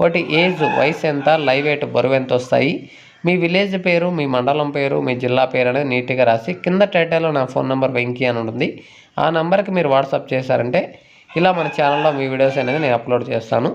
వాటి ఏజ్ వయసు ఎంత లైవ్ ఎయిట్ బరువు ఎంత వస్తాయి? మీ విలేజ్ పేరు మీ మండలం పేరు మీ జిల్లా పేరు అనేది నీట్గా రాసి కింద టైటిల్లో నా ఫోన్ నెంబర్ వెంకీ అని ఉంటుంది. ఆ నెంబర్కి మీరు వాట్సాప్ చేశారంటే ఇలా మన ఛానల్లో మీ వీడియోస్ అనేది నేను అప్లోడ్ చేస్తాను.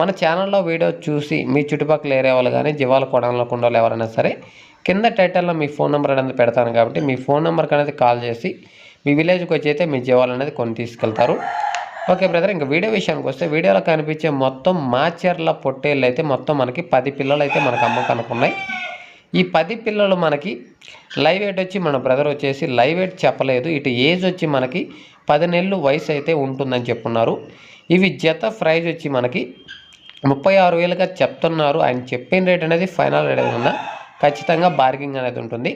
మన ఛానల్లో వీడియో చూసి మీ చుట్టుపక్కల ఏరియా వాళ్ళు కానీ జీవాల కొడంలో కుండలు ఎవరైనా సరే కింద టైటిల్లో మీ ఫోన్ నెంబర్ అనేది పెడతాను కాబట్టి మీ ఫోన్ నెంబర్కి అనేది కాల్ చేసి మీ విలేజ్కి వచ్చి అయితే మీ జీవాలు అనేది కొని తీసుకెళ్తారు. ఓకే బ్రదర్ ఇంకా వీడియో విషయానికి వస్తే వీడియోలో కనిపించే మొత్తం మాచర్ల పొట్టేళ్ళు అయితే మొత్తం మనకి పది పిల్లలు అయితే మనకు అమ్మకానికి ఉన్నాయి ఈ పది పిల్లలు మనకి లైవ్ ఎయిట్ వచ్చి మన బ్రదర్ వచ్చేసి లైవ్ ఎయిట్ చెప్పలేదు. ఇటు ఏజ్ వచ్చి మనకి పది నెలలు వయసు అయితే ఉంటుందని చెప్పున్నారు. ఇవి జత ప్రైజ్ వచ్చి మనకి ముప్పై ఆరు వేలుగా చెప్తున్నారు. ఆయన చెప్పిన రేట్ అనేది ఫైనల్ రేట్ ఉన్న ఖచ్చితంగా బార్గింగ్ అనేది ఉంటుంది.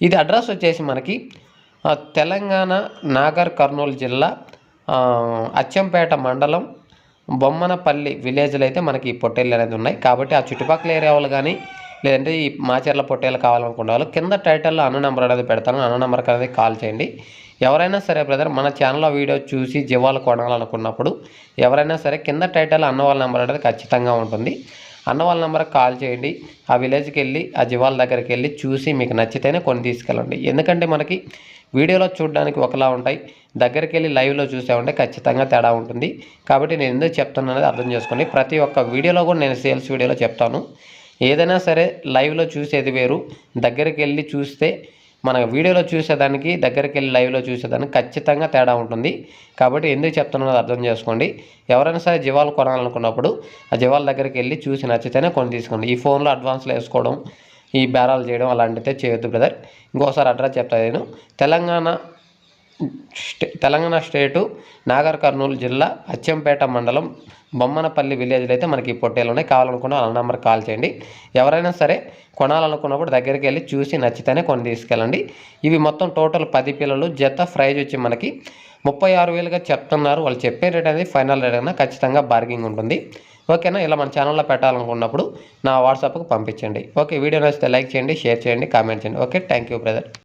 ఇది అడ్రస్ వచ్చేసి మనకి తెలంగాణ నాగర్ కర్నూలు జిల్లా అచ్చంపేట మండలం బొమ్మనపల్లి విలేజ్లో అయితే మనకి ఈ పొట్టేళ్ళు అనేది ఉన్నాయి. కాబట్టి ఆ చుట్టుపక్కల ఏరియా వాళ్ళు కానీ లేదంటే ఈ మాచర్ల పొట్టేలు కావాలనుకునే వాళ్ళు కింద టైటిల్లో అన్న నెంబర్ అనేది పెడతాను. అన్న నెంబర్కి అనేది కాల్ చేయండి. ఎవరైనా సరే బ్రదర్ మన ఛానల్లో వీడియో చూసి జీవాలు కొనాలనుకున్నప్పుడు ఎవరైనా సరే కింద టైటిల్ అన్న వాళ్ళ నెంబర్ అనేది ఖచ్చితంగా ఉంటుంది. అన్న వాళ్ళ నెంబర్కి కాల్ చేయండి. ఆ విలేజ్కి వెళ్ళి ఆ జీవాల దగ్గరికి వెళ్ళి చూసి మీకు నచ్చితేనే కొన్ని తీసుకెళ్ళండి. ఎందుకంటే మనకి వీడియోలో చూడడానికి ఒకలా ఉంటాయి. దగ్గరికి వెళ్ళి లైవ్లో చూసామంటే ఖచ్చితంగా తేడా ఉంటుంది. కాబట్టి నేను ఎందుకు చెప్తున్నానది అర్థం చేసుకోండి. ప్రతి ఒక్క వీడియోలో కూడా నేను సేల్స్ వీడియోలో చెప్తాను. ఏదైనా సరే లైవ్లో చూసేది వేరు. దగ్గరికి వెళ్ళి చూస్తే మన వీడియోలో చూసేదానికి దగ్గరికి వెళ్ళి లైవ్లో చూసేదానికి ఖచ్చితంగా తేడా ఉంటుంది. కాబట్టి ఎందుకు చెప్తున్నదో అర్థం చేసుకోండి. ఎవరైనా సరే జీవాలు కొనాలనుకున్నప్పుడు ఆ జీవాల దగ్గరికి వెళ్ళి చూసి నచ్చితేనే కొని తీసుకోండి. ఈ ఫోన్లో అడ్వాన్స్లో వేసుకోవడం ఈ బేరాలు చేయడం అలాంటిదే చేయొద్దు బ్రదర్. ఇంకోసారి అడ్రస్ చెప్తా నేను. తెలంగాణ తెలంగాణ స్టేటు నాగర్ కర్నూలు జిల్లా అచ్చంపేట మండలం బొమ్మనపల్లి విలేజ్లో అయితే మనకి ఈ పొట్టేలు ఉన్నాయి. కావాలనుకున్న వాళ్ళ నెంబర్ కాల్ చేయండి. ఎవరైనా సరే కొనాలనుకున్నప్పుడు దగ్గరికి వెళ్ళి చూసి నచ్చితేనే కొని తీసుకెళ్ళండి. ఇవి మొత్తం టోటల్ పది పిల్లలు. జత ప్రైజ్ వచ్చి మనకి ముప్పై ఆరు వేలుగా చెప్తున్నారు. వాళ్ళు చెప్పే రేట్ అనేది ఫైనల్ రేట్ అయినా ఖచ్చితంగా బార్గింగ్ ఉంటుంది. ఓకేనా? ఇలా మన ఛానల్లో పెట్టాలనుకున్నప్పుడు నా వాట్సాప్కి పంపించండి. ఓకే వీడియో నచ్చితే లైక్ చేయండి షేర్ చేయండి కామెంట్ చేయండి. Okay thank you brother.